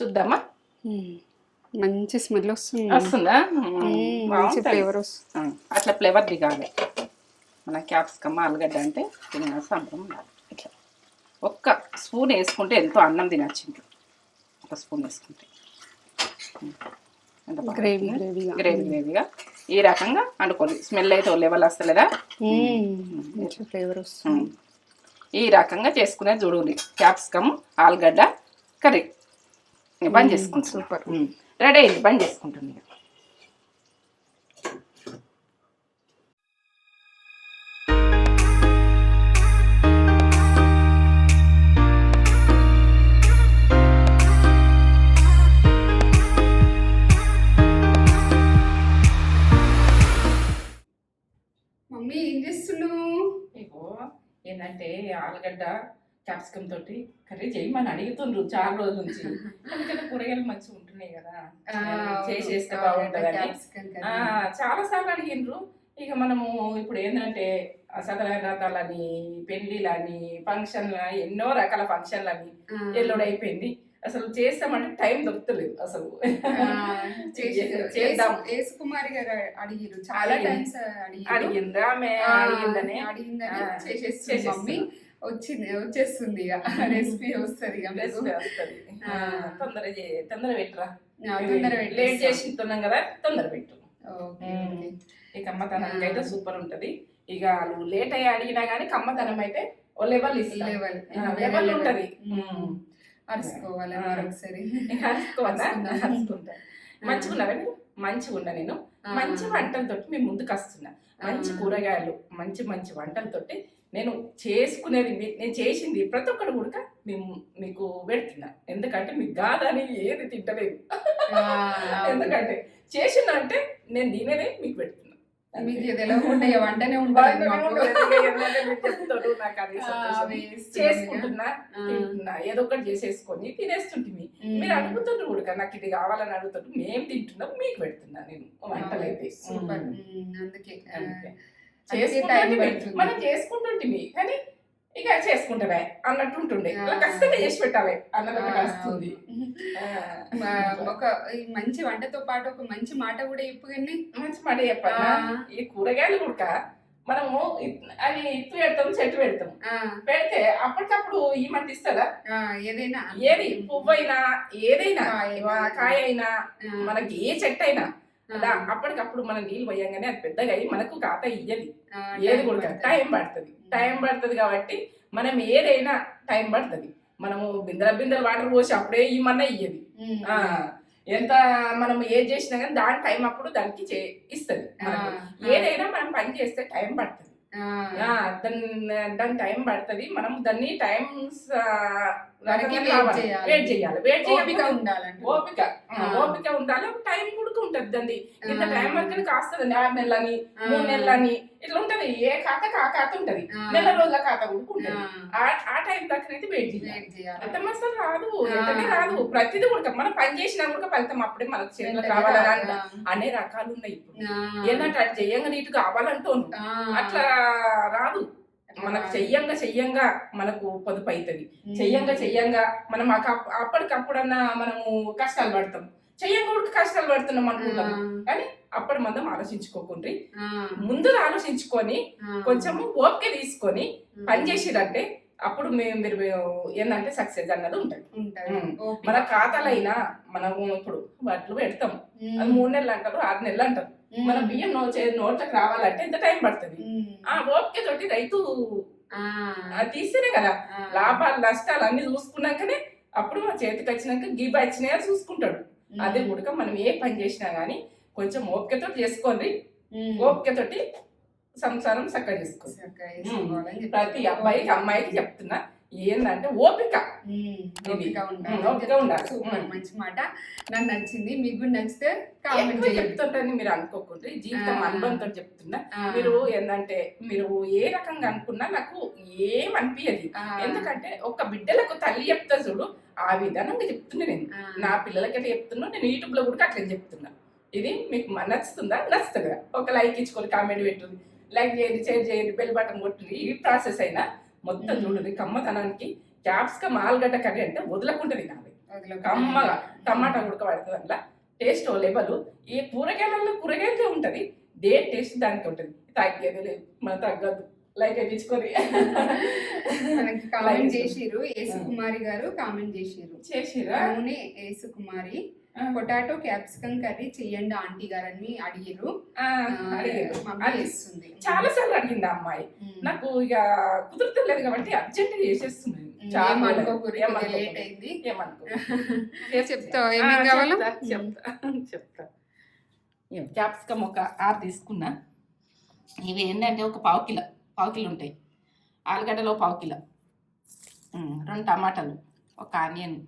చూద్దామా. మంచి స్మెల్ వస్తుంది. వస్తుందా? మంచి. ఫ్లేవర్ వస్తుంది. అట్లా ఫ్లేవర్ దిగాలి. మన క్యాప్సికమ్ ఆలుగడ్డ అంటే తిన్న సంబరం ఉండాలి ఇట్లా. ఒక్క స్పూన్ వేసుకుంటే ఎంతో అన్నం తినచ్చు ఇంట్లో ఒక స్పూన్ వేసుకుంటే. గ్రేవీ గ్రేవీగా గ్రేవీ గ్రేవీగా ఈ రకంగా అనుకోండి స్మెల్ అయితే లెవెల్ వస్తలేదా? ఫ్లేవర్ వస్తుంది. ఈ రకంగా చేసుకునే చూడండి క్యాప్సికమ్ ఆలుగడ్డ కర్రీ. బంద్ చేసుకుంటాం సూపర్. రెడీ అయింది బంద్ చేసుకుంటుంది. మమ్మీ ఏం చేస్తున్నావు మీకు ఏంటంటే ఆలుగడ్డ క్యాప్సికమ్ తోటి కర్రీ చేయమని అడుగుతుండ్రు చాలా రోజుల నుంచి. ఎందుకంటే కూరగాయలు మంచిగా ఉంటున్నాయి కదా. చేసేస్తే బాగుంటుందని. ఆ, చాలా సార్లు అడిగిండ్రు. ఇక మనము ఇప్పుడు ఏంటంటే సదరనాథాలని పెళ్ళిలని ఫంక్షన్ల ఎన్నో రకాల ఫంక్షన్లని ఎల్లుడు అయిపోయింది. అసలు చేస్తామంటే టైం దొరుకుతలేదు అసలు. చేద్దాం. కుమారి గారు అడిగిరు చాలా. టైమ్స్ అడిగిందా. అడిగిందని. అడిగిందని. మమ్మీ. వచ్చింది వచ్చేస్తుంది ఇక రెసిపీ వస్తుంది ఇక. రెసిపీ వస్తుంది. తొందర తొందర పెట్టురా తొందర లేట్ పెట్టేస్తా. చేసి ఉన్నాం కదా తొందర పెట్టు. ఈ కమ్మతనానికి అయితే సూపర్ ఉంటది ఇక నువ్వు లేట్ అయ్యి అడిగినా గానీ కమ్మతనం అయితే ఓ లెవెల్ లెవెల్ లెవెల్ ఉంటది. అరుచుకోవాలి. మరొకసారి. అరుచుకుంటా. మంచిగా మీరు మంచిగా ఉన్నా నేను. మంచి వంటలతోటి మేము ముందుకు వస్తున్నా మంచి. కూరగాయలు మంచి మంచి వంటలతోటి నేను చేసుకునేది నేను చేసింది ప్రతి ఒక్కరు కూడా మేము మీకు పెడుతున్నా. ఎందుకంటే మీకు కాదని ఏది తింటలేదు ఎందుకంటే చేసిన అంటే నేను తినేదే మీకు పెడుతున్నా. మీకు తెలియకుండా వంటనే చేసుకుంటున్నా. తింటున్నా ఏదో ఒకటి చేసేసుకొని తినేస్తుంటిమి. మ్మ్. మీరు అడుగుతుండ్రు కూడా నాకు ఇది కావాలని అడుగుతుండ్రు మేము తింటున్నాం మీకు పెడుతున్నా నేను. మ్మ్. మ్మ్. అందుకే. మనం చేసుకుంటుంటిమి కానీ ఇక చేసుకుంటావే అన్నట్టు ఉంటుండే ఖచ్చితంగా చేసి పెట్టాలి. అన్నది వస్తుంది ఒక మంచి వంటతో పాటు ఒక మంచి మాట కూడా చెప్పు కానీ మంచి మాట చెప్పాలా. ఈ కూరగాయలు కూడా మనము అది ఇత్తు పెడతాం చెట్టు పెడతాం ఆ, పెడితే అప్పటికప్పుడు ఈ మంట ఇస్తుందా? ఆ, ఏదైనా. ఏది? పువ్వు అయినా ఏదైనా కాయ. అయినా మనకి ఏ చెట్టు అయినా అలా అప్పటికప్పుడు మనం నీళ్ళు పోయంగానే అది పెద్దగా అయ్యి మనకు కాత ఇయ్యది. ఏది కూడా. టైం పడుతుంది. టైం పడుతుంది కాబట్టి మనం ఏదైనా టైం పడుతుంది. మనము బిందెల బిందెల వాటర్ పోసి అప్పుడే ఇమ్మన్నా ఇయ్యది. ఎంత మనం ఏది చేసినా కానీ దాని టైం అప్పుడు దానికి చే ఇస్తుంది ఏదైనా మనం పని చేస్తే టైం పడుతుంది. దాని దాని టైం పడుతుంది. మనం దాన్ని టైం. వెయిట్ చేయాలి. వెయిట్ ఓపిక ఓపిక. ఓపిక ఉండాలి. టైం కూడా ఉంటది దాన్ని ఇంత. టైం వరకు కాస్తుంది. ఆరు నెలలని. మూడు నెలలని. ఇట్లా ఉంటది. ఏ ఖాతా కా ఖాతా ఉంటది. ఆ. నెల రోజుల ఖాతా కూడా ఉంటది ఆ, ఆ- ఆ టైం దగ్గర అయితే వెయిట్ చేయాలి. అంత మస్తు రాదు. ఆ. ఎంతనే రాదు. ప్రతిదీ కూడా మనం పని చేసినా కూడా ఫలితం అప్పుడే మనకు చేతిలో. అంట. అనే రకాలు ఉన్నాయి ఇప్పుడు. ఆ, ఏంటంటే అది చెయ్యంగా నీటు కావాలంటోను ఆ, అట్లా రాదు. మనకు చెయ్యంగా చెయ్యంగా మనకు పొదుపు అవుతుంది. చెయ్యంగా చెయ్యంగా మనం అప్పటికప్పుడన్నా మనము కష్టాలు పడతాం. చెయ్యంగా కూడా కష్టాలు పడుతున్నాం అనుకుంటాం. కానీ అప్పటి మందం ఆలోచించుకోకుండ్రి. ముందు ఆలోచించుకొని కొంచెము ఓపిక తీసుకొని పని చేసిరంటే అప్పుడు మేము మీరు ఏంటంటే సక్సెస్ అన్నది ఉంటుంది. మన ఖాతాలైనా మనము ఇప్పుడు బట్టలు పెడతాం. ఉమ్, అది మూడు నెలలు అంటారు ఆరు నెలలు అంటారు. మన బియ్యం నో నోట్లకు రావాలంటే ఎంత టైం పడుతుంది. ఆ ఓపిక తోటి రైతు తీస్తేనే కదా లాభాలు నష్టాలు అన్ని చూసుకున్నాకనే అప్పుడు మా చేతికి వచ్చినాక గిబ్ వచ్చినాయని చూసుకుంటాడు. అదే కూడా మనం ఏ పని చేసినా గానీ కొంచెం ఓపికతో చేసుకోండి. ఓపికతోటి సంసారం చక్కగా చెప్పి. ప్రతి అబ్బాయికి అమ్మాయికి చెప్తున్నా. ఏంటంటే ఓపిక. ఓపిక ఉండాలి. మంచి మాట. నాకు నచ్చింది. మీకు కూడా నచ్చితే కామెంట్ చెప్తుంటని మీరు అనుకోకుండా జీవితం. అనుభవంతో చెప్తున్నా. మీరు ఏంటంటే మీరు ఏ రకంగా అనుకున్నా నాకు ఏం అనిపించదు ఎందుకంటే ఒక బిడ్డలకు తల్లి చెప్తా చూడు ఆ విధానంగా చెప్తున్నా నేను. నా పిల్లలకి ఎట్లా చెప్తున్నా నేను యూట్యూబ్లో కూడా అట్లా చెప్తున్నా. ఇది మీకు నచ్చుతుందా? నచ్చుతుందా ఒక లైక్ ఇచ్చుకొని కామెంట్ పెట్టు లైక్ చేయండి షేర్ చేయండి బెల్ బటన్ కొట్టు ఈ ప్రాసెస్ అయినా మొత్తం. చూడండి కమ్మతనానికి క్యాప్సికమ్ ఆలుగడ్డ కర్రీ అంటే తినాలి వదలకుండా. కమ్మగా టమాటా ఉడకబడుతుంది అందులో. Taste level. ఏ కూరగాయలలో కూరగాయలకే ఉంటది. దేని టేస్ట్ దానికి ఉంటది. తగ్గేది లేదు. మనం తగ్గదు లైట్ వేయించుకొని మనకి కామెంట్ చేసిర్రు. యేసు కుమారి గారు కామెంట్ చేసిర్రు. చేసిరా నూనె Yesu Kumari potato capsicum curry చెయ్యండి ఆంటీ గారని అడిగారు. చేస్తుంది. చాలా సార్లు అడిగింది ఆ అమ్మాయి. నాకు ఇక కుదురుతలేదు కాబట్టి అర్జెంట్ చేసేస్తున్నాను. లేట్ అయింది. కావాలో? చెప్తా, చెప్తా క్యాప్సికమ్ ఒక ఆరు తీసుకున్నా. ఇవి ఏంటంటే ఒక పావు కిలో పావు కిలో ఉంటాయి. ఆలుగడ్డలో పావు కిలో. రెండు టమాటాలు ఒక ఆనియన్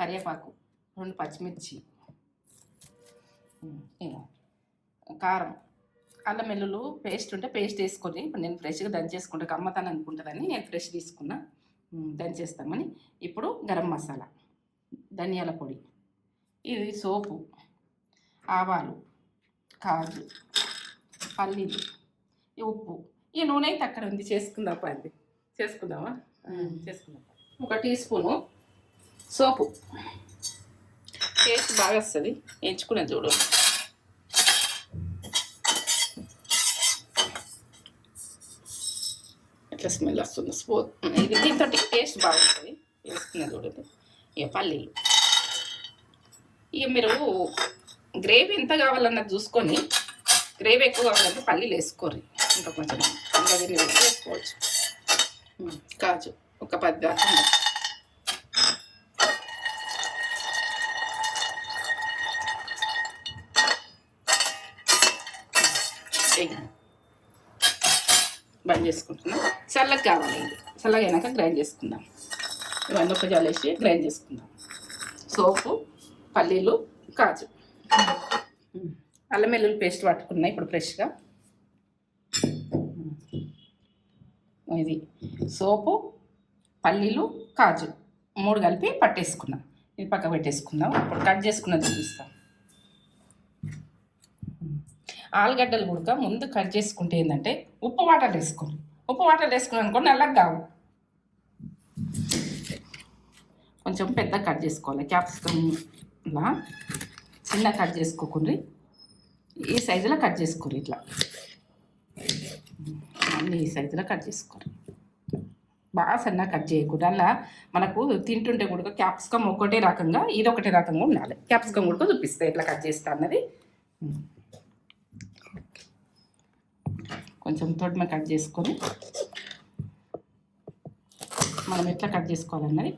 కరివేపాకు. రెండు పచ్చిమిర్చి. కారం. అల్లం వెల్లుల్లి పేస్ట్ ఉంటే పేస్ట్ వేసుకొని ఇప్పుడు నేను ఫ్రెష్గా దంచేసుకుంటా కమ్మతాను అనుకుంటుందని నేను ఫ్రెష్ తీసుకున్నా. దంచేస్తామని. ఇప్పుడు గరం మసాలా ధనియాల పొడి ఇది సోపు ఆవాలు కాజు పల్లీలు ఈ ఉప్పు. ఈ నూనె అయితే అక్కడ ఉంది చేసుకుందాం అది చేసుకుందామా. చేసుకుందాం. ఒక టీ స్పూను సోపు. టేస్ట్ బాగా వస్తుంది. ఎంచుకునే చూడు. ఎట్లా స్మెల్ వస్తుంది స్పూ ఇది దీంతో టేస్ట్ బాగుంటుంది. వేసుకునే చూడదు ఇక పల్లీలు. ఇక మీరు గ్రేవీ ఎంత కావాలన్నది చూసుకొని గ్రేవీ ఎక్కువ కావాలంటే పల్లీలు వేసుకోరు ఇంకా కొంచెం ఇంకా దీన్ని వేసుకోవచ్చు. కాజు ఒక పది దాకా ఉంది. చెయ్యి. బంద్ చేసుకుంటున్నా చల్లగా చల్లగైనాక గ్రైండ్ చేసుకుందాం. ఇవన్నీ ఒక జాలేసి గ్రైండ్ చేసుకుందాం. సోపు పల్లీలు కాజు. అల్లం వెల్లుల్లి పేస్ట్ పట్టుకున్నా ఇప్పుడు ఫ్రెష్గా. ఇది సోపు పల్లీలు కాజు మూడు కలిపి పట్టేసుకున్నాం ఇది పక్క పెట్టేసుకుందాం. ఇప్పుడు కట్ చేసుకున్నది చూపిస్తాం. ఆలుగడ్డలు కూడా ముందు కట్ చేసుకుంటే ఏంటంటే ఉప్పు వాటర్ వేసుకోండి. ఉప్పు వాటర్ వేసుకున్నాం అనుకో నల్లగా కావు. కొంచెం పెద్ద కట్ చేసుకోవాలి. క్యాప్సికమ్లా చిన్న కట్ చేసుకోకుండా ఈ సైజులో కట్ చేసుకోరు ఇట్లా. అన్ని ఈ సైజులో కట్ చేసుకోరు బాగా సన్న కట్ చేయకూడదు అలా మనకు తింటుంటే కూడా క్యాప్సికమ్ ఒకటే రకంగా ఇది ఒకటే రకంగా ఉండాలి. క్యాప్సికమ్ కూడా చూపిస్తాయి ఎట్లా కట్ చేస్తా అన్నది. కొంచెం తొడిమ కట్ చేసుకొని మనం ఎట్లా కట్ చేసుకోవాలన్నది?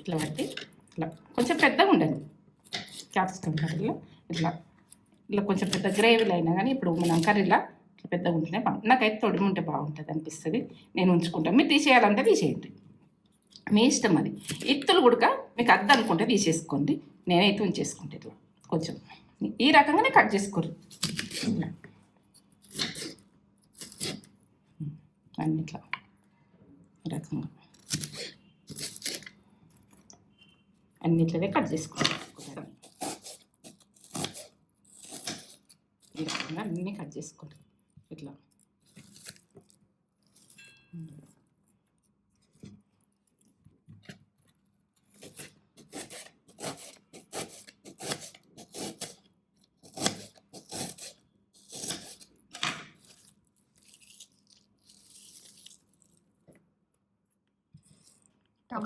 ఇట్లా పట్టి ఇట్లా కొంచెం పెద్దగా ఉండదు. క్యాప్సికమ్ కర్రీలో ఇట్లా. ఇట్లా కొంచెం పెద్ద గ్రేవీలో అయినా కానీ ఇప్పుడు మనం కర్రీలా ఇట్లా పెద్దగా ఉంటేనే బాగుంటుంది నాకైతే తొడిమి ఉంటే బాగుంటుంది అనిపిస్తుంది. నేను ఉంచుకుంటాను మీరు తీసేయాలంటే తీసేయండి. మీ ఇష్టం అది. ఇత్తులు కూడా మీకు అద్దనుకుంటే తీసేసుకోండి. నేనైతే ఉంచేసుకుంటే ఇట్లా కొంచెం. ఈ రకంగానే కట్ చేసుకోరు. ఇలా. అన్ని ఇట్లా ఈ రకంగా. అన్నిట్లనే కట్ చేసుకుంటాం. ఈ రకంగా అన్నీ కట్ చేసుకోండి ఇట్లా.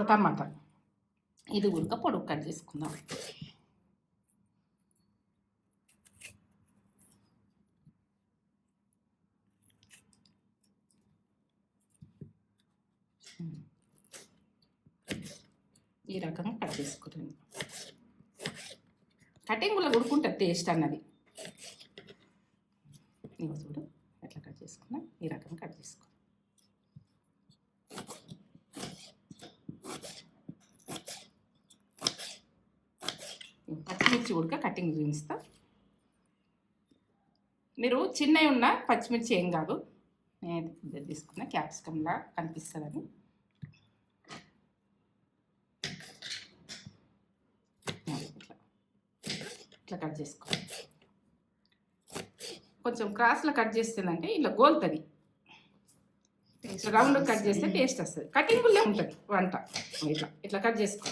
టమాటా ఇది ఉడక పొడుగు కట్ చేసుకుందాం. ఈ రకంగా కట్ చేసుకుంటాను కటింగ్లో ఉడుకుంటుంది టేస్ట్ అన్నది. ఇవ్వ చూడు ఎట్లా కట్ చేసుకున్నా ఈ రకంగా కట్ చేసుకో పచ్చిమిర్చి ఉడక కటింగ్ చూపిస్తా. మీరు చిన్నవి ఉన్న పచ్చిమిర్చి ఏం కాదు. నేను ఇది తీసుకున్న. క్యాప్సికంలా కనిపిస్తుందని. ఇట్లా ఇట్లా కట్ చేసుకో. కొంచెం క్రాస్లో కట్ చేస్తుందంటే ఇలా గోలుతుంది. రౌండ్ కట్ చేస్తే. టేస్ట్ వస్తుంది. కటింగ్లే ఉంటుంది వంట. ఇట్లా. ఇట్లా కట్ చేసుకో.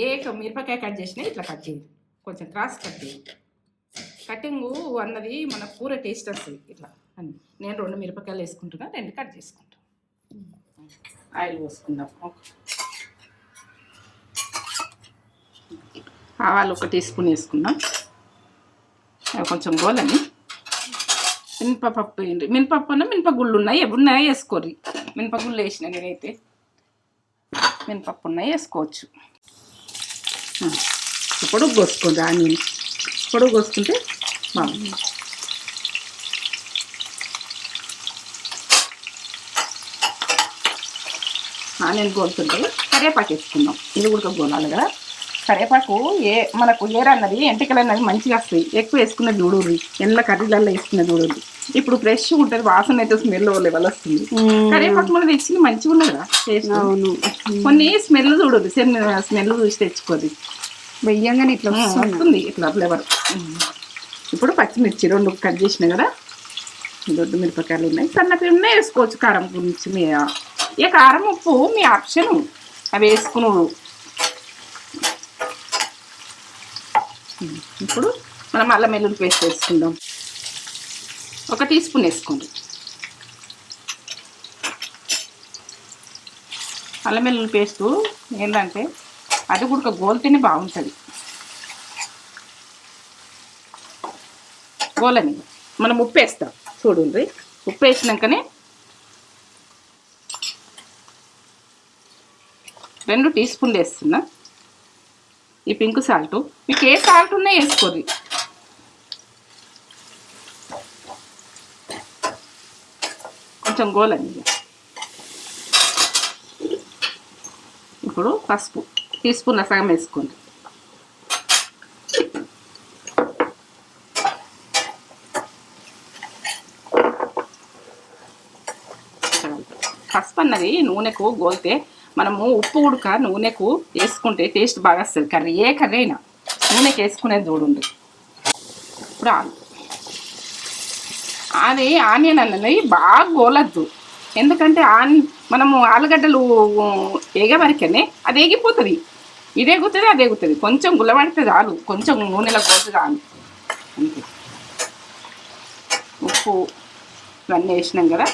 ఏ మిరపకాయ కట్ చేసినా ఇట్లా కట్ చేయి. కొంచెం క్రాస్ కట్టి కటింగు కటింగ్ అన్నది మన కూర టేస్ట్ వస్తుంది ఇట్లా అని నేను రెండు మిరపకాయలు వేసుకుంటున్నా రెండు కట్ చేసుకుంటాను ఆయిల్ పోసుకుందాం. ఆవాలు ఒక టీ స్పూన్ వేసుకుందాం. అవి కొంచెం గోలని. మినపప్పు ఏంటి? మినపప్పు అన్న మినపగుళ్ళు ఉన్నాయి ఎప్పుడు ఉన్నాయి వేసుకోర్రి. మినపగుళ్ళు వేసిన నేనైతే. మినపప్పు ఉన్నాయి వేసుకోవచ్చు. పొడుగు కోసుకోండి ఆనియన్ పొడుగు కోసుకుంటే బాగుంది ఆనియన్ గోలుతుంటే కరివేపాకు వేసుకుందాం. ఇది కూడా గోలాలి కదా. కరివేపాకు ఏ మనకు ఏర అన్నది ఎంటికలు అన్నది మంచిగా వస్తాయి. ఎక్కువ వేసుకున్న చూడుర్రి ఎల్ల కర్రీలలో వేసుకున్న చూడుర్రి ఇప్పుడు ఫ్రెష్ ఉంటుంది వాసన అయితే స్మెల్ లెవెల్ వస్తుంది కరివేపాకు మనం తెచ్చింది మంచిగా ఉన్నది కదా టేస్ట్. అవును. కొన్ని స్మెల్ చూడదు స్మెల్ చూసి తెచ్చుకోది. వెయ్యంగానే ఇట్లా వస్తుంది. ఇట్లా ఫ్లేవర్. ఇప్పుడు పచ్చిమిర్చి రెండు కట్ చేసిన కదా దొడ్డు మిరపకాయలు ఉన్నాయి. సన్నపి ఉన్నాయి వేసుకోవచ్చు. కారం గురించి మీ ఇక కారం ఉప్పు మీ ఆప్షన్. అవి వేసుకున్నాడు ఇప్పుడు మనం అల్లం వెల్లుల్లి పేస్ట్ వేసుకుందాం. ఒక టీ స్పూన్ వేసుకోండి. అల్లం వెల్లుల్లి పేస్టు ఏంటంటే అది కూడా గోల్తేనే బాగుంటుంది. గోలని మనం ఉప్పు వేస్తాం చూడండి ఉప్పు వేసినాకనే రెండు టీ స్పూన్లు వేస్తున్నా. ఈ పింక్ సాల్ట్. మీకు ఏ సాల్ట్ ఉన్నా వేసుకోరు కొంచెం గోలని ఇప్పుడు పసుపు. టీ స్పూన్ల సగం వేసుకోండి పసుపు అన్నది నూనెకు గోలితే మనము ఉప్పు ఉడక నూనెకు వేసుకుంటే టేస్ట్ బాగా వస్తుంది కర్రీ ఏ కర్రీ అయినా నూనెకి వేసుకునేది చూడండి ఇప్పుడు ఆలు అది ఆనియన్ అన్నది బాగా గోలద్దు ఎందుకంటే ఆన్ మనము ఆలుగడ్డలు ఎగవరకనే అది ఎగిపోతుంది ఇదే ఎగుతుంది అది ఎగుతుంది కొంచెం గుల్లబడితే చాలు. కొంచెం నూనెలో పోతే చాలు. అంతే. ఉప్పు ఇవన్నీ వేసినాం కదా.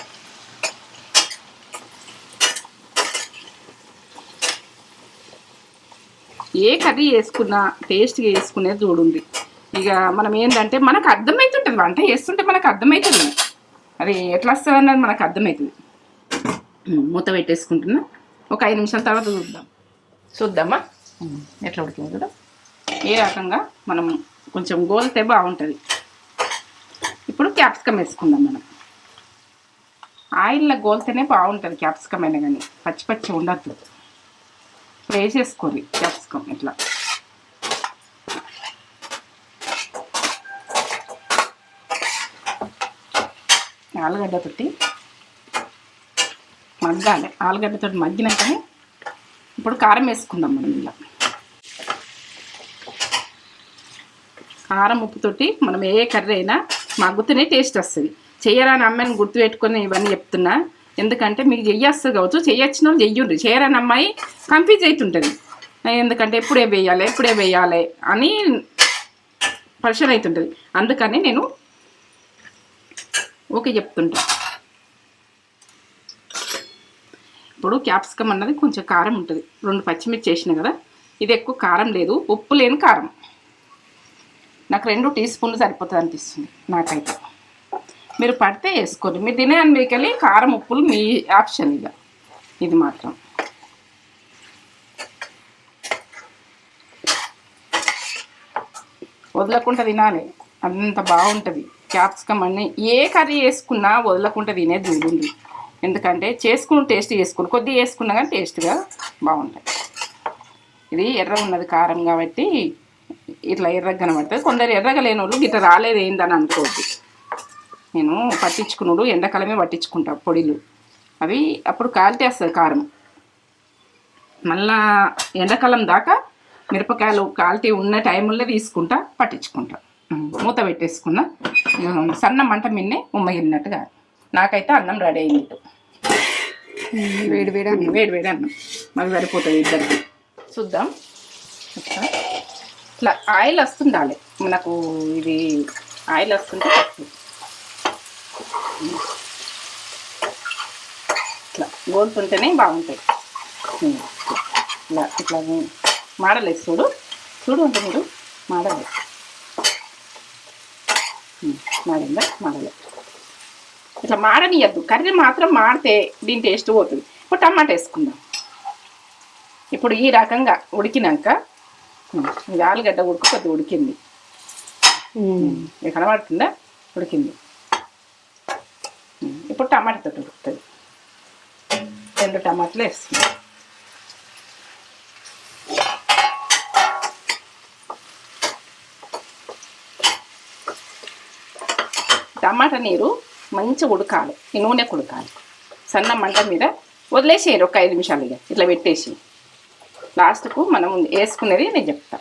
ఏ కర్రీ వేసుకున్నా టేస్ట్గా వేసుకునేది చూడుంది ఇక మనం ఏంటంటే మనకు అర్థమవుతుంటుంది వంట చేస్తుంటే మనకు అర్థమవుతుంది అది ఎట్లా వస్తుంది అన్నది మనకు అర్థమవుతుంది మూత పెట్టేసుకుంటున్నా. ఒక ఐదు నిమిషాల తర్వాత చూద్దాం. చూద్దామా? ఎట్లా ఉడికింది కూడా ఏ రకంగా మనం కొంచెం గోలితే బాగుంటుంది. ఇప్పుడు క్యాప్సికమ్ వేసుకుందాం మనం. ఆయిల్లో గోలితేనే బాగుంటుంది క్యాప్సికమ్ అయినా కానీ. పచ్చి పచ్చి ఉండద్దు. ఫ్రై చేసుకోవాలి క్యాప్సికమ్ ఇట్లా. ఆలుగడ్డ తోటి మగ్గాలి. ఆలుగడ్డతో మగ్గినాకనే ఇప్పుడు కారం వేసుకుందాం మనం ఇలా. కారం ఉప్పుతోటి మనం ఏ కర్రీ అయినా మగ్గుతూనే టేస్ట్ వస్తుంది. చేయరాని అమ్మాయిని గుర్తుపెట్టుకొని ఇవన్నీ చెప్తున్నా. ఎందుకంటే మీకు చెయ్యొస్తుంది కావచ్చు చేయొచ్చిన వాళ్ళు చెయ్యండి చేయరాని అమ్మాయి కన్ఫ్యూజ్ అవుతుంటుంది ఎందుకంటే ఎప్పుడే వేయాలి ఎప్పుడే వేయాలి అని పరిశ్రమ అవుతుంటుంది అందుకని నేను ఓకే చెప్తుంటాను ఇప్పుడు క్యాప్సికమ్ అన్నది కొంచెం కారం ఉంటుంది. రెండు పచ్చిమిర్చి వేసిన కదా ఇది ఎక్కువ కారం లేదు. ఉప్పు లేని కారం. నాకు రెండు టీ స్పూన్లు సరిపోతుంది అనిపిస్తుంది నాకైతే. మీరు పడితే వేసుకోండి. మీరు తినే మీకెళ్ళి కారం ఉప్పులు మీ ఆప్షన్ ఇక. ఇది మాత్రం. వదలకుండా తినాలి. అంత బాగుంటుంది. క్యాప్సికమ్ అన్నీ ఏ కర్రీ వేసుకున్నా వదలకుండా తినేది చూడండి ఎందుకంటే చేసుకుని టేస్ట్ చేసుకుని కొద్దిగా వేసుకున్నా కానీ టేస్ట్గా బాగుంటాయి. ఇది ఎర్ర ఉన్నది కారం కాబట్టి ఇట్లా ఎర్రగా కనబడుతుంది. కొందరు ఎర్రగా లేని వాళ్ళు ఇట్లా రాలేదు ఏందని అనుకోవద్దు. నేను పట్టించుకున్నాడు ఎండాకాలమే పట్టించుకుంటా పొడిలు. అవి అప్పుడు కాలితే వస్తుంది కారం. మళ్ళా ఎండాకాలం దాకా మిరపకాయలు క్వాలిటీ ఉన్న టైంలో తీసుకుంటా పట్టించుకుంటా. మూత పెట్టేసుకున్నా. సన్న మంట మిన్నే ఉమ్మగిలినట్టుగా నాకైతే అన్నం రెడీ అయింది. ఇటు. వేడి వేడి అన్నం. వేడి వేడి అన్నం. మాకు సరిపోతుంది ఇద్దరికి. చూద్దాం. ఇట్లా ఆయిల్ వస్తుండాలి. మనకు ఇది ఆయిల్ వస్తుంటే. ఇట్లా గోలుతుంటేనే బాగుంటాయి. ఉమ్. ఇట్లా ఇట్లా మాడలేదు చూడు. చూడు అంటే మీరు మాడలేదు. మాడిందా? మాడలేదు. ఇట్లా మాడనియద్దు కర్రీ మాత్రం మాడితే దీని టేస్ట్ పోతుంది. ఇప్పుడు టమాటా వేసుకుందాం. ఇప్పుడు ఈ రకంగా ఉడికినాక ఆలుగడ్డ ఉడుకు కొద్దిగా ఉడికింది. కనబడుతుందా? ఉడికింది. ఇప్పుడు టమాటాతో ఉడుకుతుంది. రెండు టమాటాలు వేస్తుంది టమాటా నీరు మంచిగా ఉడకాలి. ఈ నూనె ఉడకాలి సన్న మంట మీద వదిలేసేయండి ఒక ఐదు నిమిషాలు ఇక. ఇట్లా పెట్టేసి. లాస్ట్కు మనం వేసుకునేది నేను చెప్తా.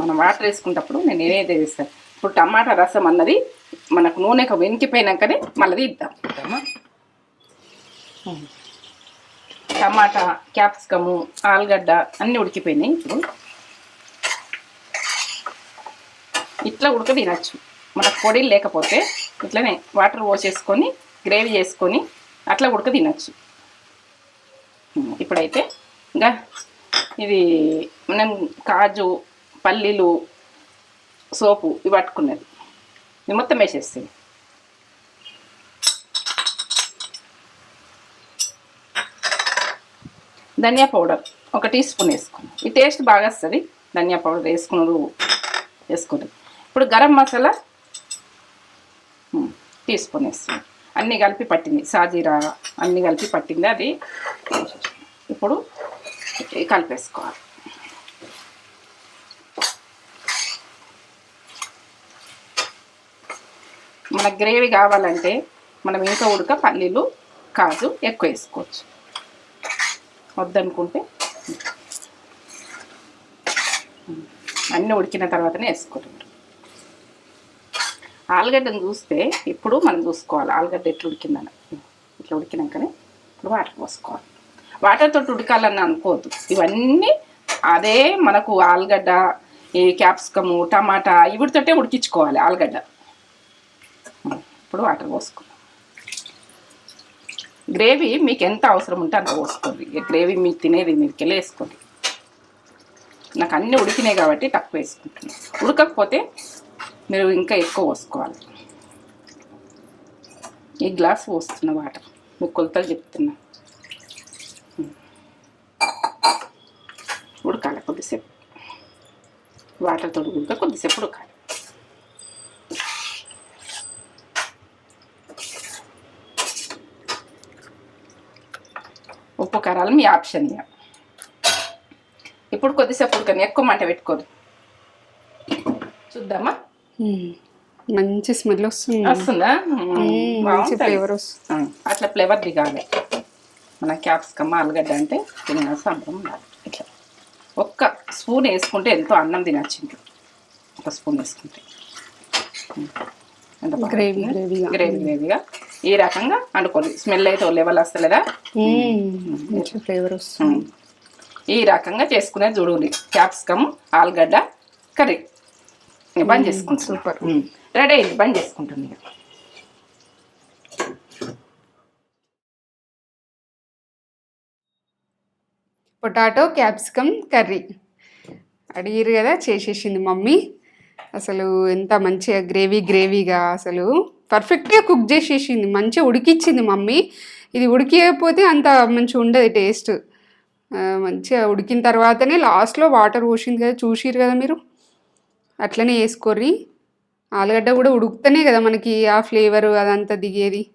మనం వాటర్ వేసుకునేటప్పుడు నేను ఏదైతే వేస్తాను ఇప్పుడు టమాటా రసం అన్నది మనకు నూనెకు వెనికిపోయినాకనే మళ్ళీ ఇద్దాం. టమాటా క్యాప్సికము ఆలుగడ్డ అన్నీ ఉడికిపోయినాయి ఇప్పుడు. ఇట్లా ఉడక తినచ్చు మనకు పొడి లేకపోతే ఇట్లనే వాటర్ పోసేసుకొని గ్రేవీ చేసుకొని అట్లా ఉడక తినచ్చు. ఇప్పుడైతే ఇంకా ఇది మనం కాజు పల్లీలు సోపు ఇవి పట్టుకున్నది. ఇది మొత్తం వేసేస్తుంది ధనియా పౌడర్ ఒక టీ స్పూన్ వేసుకుని ఈ టేస్ట్ బాగా వస్తుంది. ధనియా పౌడర్ వేసుకున్నాడు వేసుకోండి. ఇప్పుడు గరం మసాలా ఉమ్, అన్నీ కలిపి పట్టింది. సాజీరా అన్నీ కలిపి పట్టింది. అది ఇప్పుడు కలిపేసుకోవాలి. మన గ్రేవీ కావాలంటే మనం ఇంకా ఉడక పల్లీలు కాజు ఎక్కువ వేసుకోవచ్చు. వద్దనుకుంటే అన్నీ ఉడికిన తర్వాతనే వేసుకుంటాం ఆలుగడ్డను చూస్తే ఇప్పుడు మనం చూసుకోవాలి. ఆలుగడ్డ ఎట్లా ఉడికిందని. ఇట్లా ఉడికినాకనే ఇప్పుడు వాటర్ పోసుకోవాలి. వాటర్తో ఉడకాలని అనుకోవద్దు. ఇవన్నీ అదే మనకు ఆలుగడ్డ ఈ క్యాప్సికము టమాటా ఇవిటితోటే ఉడికించుకోవాలి ఆలుగడ్డ. ఇప్పుడు వాటర్ పోసుకుందాం. గ్రేవీ మీకు ఎంత అవసరం ఉంటే అంత పోసుకోండి. గ్రేవీ మీకు తినేది మీదకి వేసుకోండి నాకు అన్నీ ఉడికినాయి కాబట్టి తక్కువ వేసుకుంటున్నాను ఉడకకపోతే మీరు ఇంకా ఎక్కువ పోసుకోవాలి. ఈ గ్లాస్ పోస్తున్న వాటర్ మీకు కొలతలు చెప్తున్నా. ఉడకాలి కొద్దిసేపు. వాటర్ తోడు కొద్దిసేపు ఉడకాలి. ఉప్పు కారాలు మీ ఆప్షన్ ఇప్పుడు కొద్దిసేపు ఉడకని ఎక్కువ మంట పెట్టుకోదు. చూద్దామా? మంచి స్మెల్ వస్తుంది. వస్తుందా? మంచి. ఫ్లేవర్ వస్తుంది. అట్లా ఫ్లేవర్ దిగాలి. మన క్యాప్సికమ్ ఆలుగడ్డ అంటే తినే సంబరం ఉండాలి. ఇట్లా. ఒక్క స్పూన్ వేసుకుంటే ఎంతో అన్నం తినచ్చు ఇంట్లో ఒక స్పూన్ వేసుకుంటే. గ్రేవీ గ్రేవీగా. గ్రేవీ గ్రేవీగా. ఈ రకంగా అనుకోండి స్మెల్ అయితే లెవెల్ వస్తలేదా మంచి ఫ్లేవర్ వస్తుంది. ఈ రకంగా చేసుకునే చూడండి. క్యాప్సికమ్ ఆలుగడ్డ కర్రీ. బంద్ చేసుకుంటాం సూపర్. రెడీ అయింది బంద్ చేసుకుంటుంది పొటాటో క్యాప్సికమ్ కర్రీ. అడిగిరు కదా చేసేసింది మమ్మీ. అసలు ఎంత మంచిగా గ్రేవీ గ్రేవీగా అసలు. పర్ఫెక్ట్గా కుక్ చేసేసింది మంచిగా ఉడికిచ్చింది మమ్మీ. ఇది ఉడికిపోతే అంత మంచిగా ఉండదు టేస్ట్. మంచిగా ఉడికిన తర్వాతనే లాస్ట్లో వాటర్ పోసింది కదా చూసిరు కదా మీరు? అట్లనే వేసుకోర్రి. ఆలుగడ్డ కూడా ఉడుకుతనే కదా మనకి ఆ ఫ్లేవర్ అదంతా దిగేది.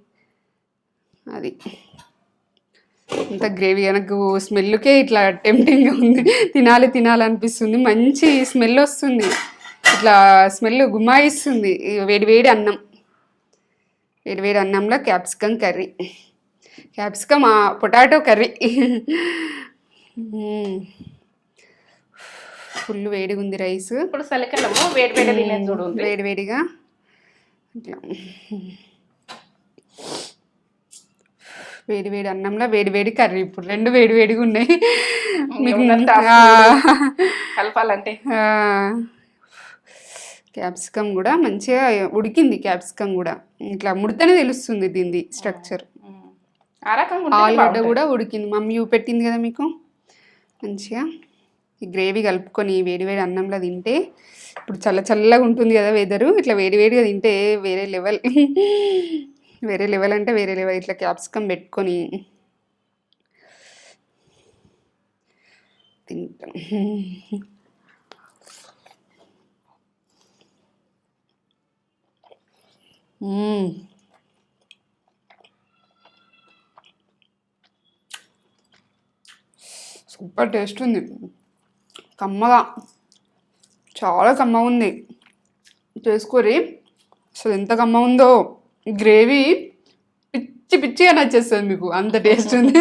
అది. అంత గ్రేవీ నాకు స్మెల్కే ఇట్లా టెంప్టింగ్గా ఉంది. తినాలి తినాలనిపిస్తుంది మంచి స్మెల్ వస్తుంది. ఇట్లా స్మెల్ గుమాయిస్తుంది వేడి వేడి అన్నం. వేడి వేడి అన్నంలో capsicum curry. Capsicum potato curry. Full వేడిగా ఉంది రైస్. ఇప్పుడు చలికాలము వేడి వేడి తినేది చూడండి వేడి వేడిగా. ఇట్లా. వేడి వేడి అన్నంలో వేడి వేడి కర్రీ ఇప్పుడు. రెండు వేడి వేడిగా ఉన్నాయి. మీకు కలపాలంటే. క్యాప్సికమ్ కూడా మంచిగా ఉడికింది క్యాప్సికమ్ కూడా. ఇట్లా ముడితేనే తెలుస్తుంది దీనిది స్ట్రక్చర్. ఆలుగడ్డ. కూడా ఉడికింది. మమ్మీ పెట్టింది కదా మీకు? మంచిగా. ఈ గ్రేవీ కలుపుకొని వేడివేడి అన్నంలో తింటే ఇప్పుడు చల్ల చల్లగా ఉంటుంది కదా వెదరు ఇట్లా వేడివేడిగా తింటే వేరే లెవెల్ వేరే లెవెల్ అంటే వేరే లెవెల్ ఇట్లా క్యాప్సికమ్ పెట్టుకొని తింటాం. సూపర్ టేస్ట్ ఉంది. కమ్మగా. చాలా కమ్మ ఉంది. చేసుకోరి. అసలు ఎంత కమ్మ ఉందో. గ్రేవీ పిచ్చి పిచ్చిగా నచ్చేస్తుంది మీకు. అంత టేస్ట్ ఉంది.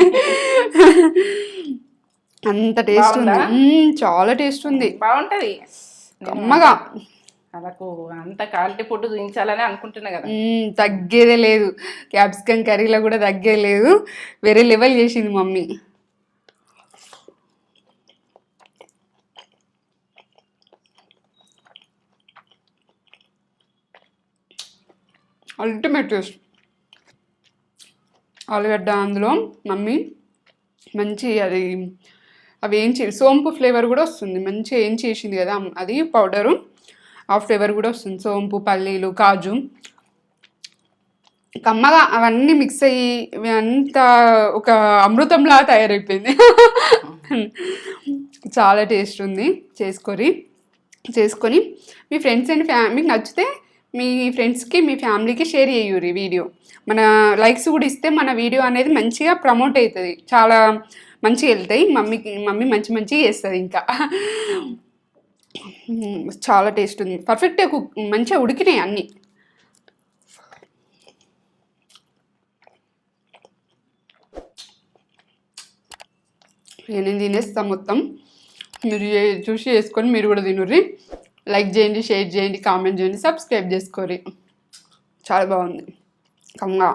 అంత టేస్ట్ ఉంది. చాలా టేస్ట్ ఉంది. బాగుంటది. కమ్మగా. వాళ్ళకు అంత క్వాలిటీ ఫుడ్ చూపించాలని అనుకుంటున్నా కదా. తగ్గేదే లేదు. క్యాప్సికమ్ కర్రీలో కూడా తగ్గేది లేదు. వేరే లెవెల్ చేసింది మమ్మీ. Ultimate taste. ఆలుగడ్డ అందులో మమ్మీ మంచి అది అవి ఏం చే సోంపు ఫ్లేవర్ కూడా వస్తుంది. మంచిగా ఏం చేసింది కదా అది పౌడరు ఆ ఫ్లేవర్ కూడా వస్తుంది. సోంపు పల్లీలు కాజు. కమ్మగా అవన్నీ మిక్స్ అయ్యి అంత అంతా ఒక అమృతంలా తయారైపోయింది. చాలా టేస్ట్ ఉంది. చేసుకొని చేసుకొని మీ ఫ్రెండ్స్ అండ్ ఫ్యా మీకు నచ్చితే మీ ఫ్రెండ్స్కి మీ ఫ్యామిలీకి షేర్ చేయూరి వీడియో మన లైక్స్ కూడా ఇస్తే మన వీడియో అనేది మంచిగా ప్రమోట్ అవుతుంది చాలా మంచిగా వెళ్తాయి. మమ్మీకి మమ్మీ మంచి మంచిగా చేస్తుంది ఇంకా. చాలా టేస్ట్ ఉంది. పర్ఫెక్ట్గా కుక్ మంచిగా ఉడికినాయి అన్నీ. నేను తినేస్తాను మొత్తం. మీరు చూసి చేసుకొని మీరు కూడా తినుర్రి. లైక్ చేయండి షేర్ చేయండి కామెంట్ చేయండి సబ్స్క్రైబ్ చేసుకోరి చాలా బాగుంది. కంగా